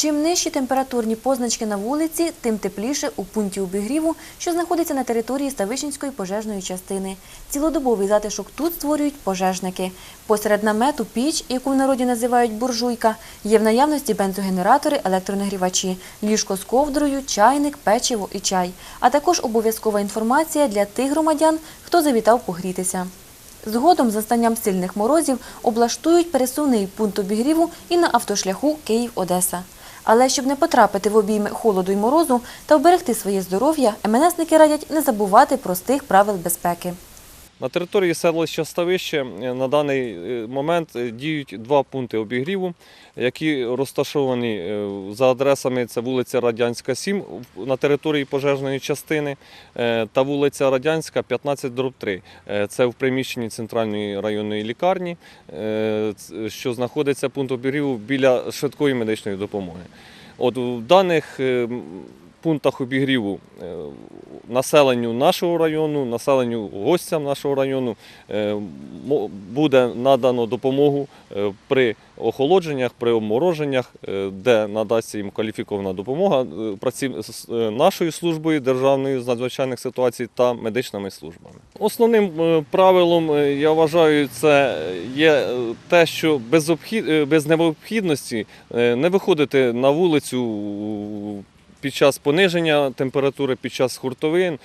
Чим нижчі температурні позначки на вулиці, тим тепліше у пункті обігріву, що знаходиться на території Ставичинської пожежної частини. Цілодобовий затишок тут створюють пожежники. Посеред намету піч, яку в народі називають буржуйка, є в наявності бензогенератори, електронагрівачі, ліжко з ковдрою, чайник, печиво і чай, а також обов'язкова інформація для тих громадян, хто завітав погрітися. Згодом, за станням сильних морозів, облаштують пересувний пункт обігріву і на автошляху Київ-Одеса. Але щоб не потрапити в обійми холоду й морозу та вберегти своє здоров'я, МНСники радять не забувати простих правил безпеки. На території селища Ставище е, на даний е, момент е, діють два пункти обігріву, які розташовані за адресами це вулиця Радянська, 7 на території пожежної частини та вулиця Радянська, 15 дроб 3. Е, Це в приміщенні центральної районної лікарні, що знаходиться пункт обігріву біля швидкої медичної допомоги. От в даних пунктах обігріву населенню нашого району, населенню гостям нашого району е, буде надано допомогу е, при охолодженнях, при обмороженнях, е, де надасться їм кваліфікована допомога нашою службою державною з надзвичайних ситуацій та медичними службами. Основним правилом я вважаю, це є те, що без, обхід... без необхідності не виходити на вулицю під час пониження температури, під час хуртовин,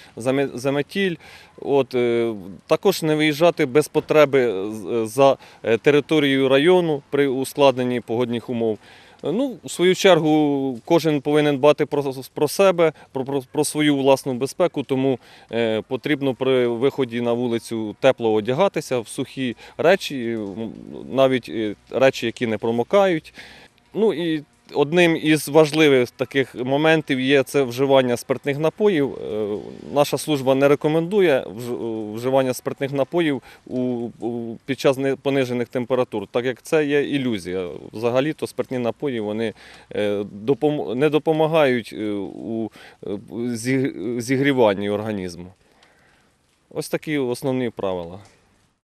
заметіль. От, е, також не виїжджати без потреби за е, територією району при ускладненні погодних умов. Е, Ну, в свою чергу, кожен повинен дбати про, про себе, про, про, про свою власну безпеку, тому е, потрібно при виході на вулицю тепло одягатися в сухі речі, навіть е, речі, які не промокають. Ну і одним із важливих таких моментів є це вживання спиртних напоїв. Е, Наша служба не рекомендує вживання спиртних напоїв під час понижених температур, так як це є ілюзія. Взагалі-то спиртні напої вони е, не допомагають е, у е, зігріванні організму. Ось такі основні правила.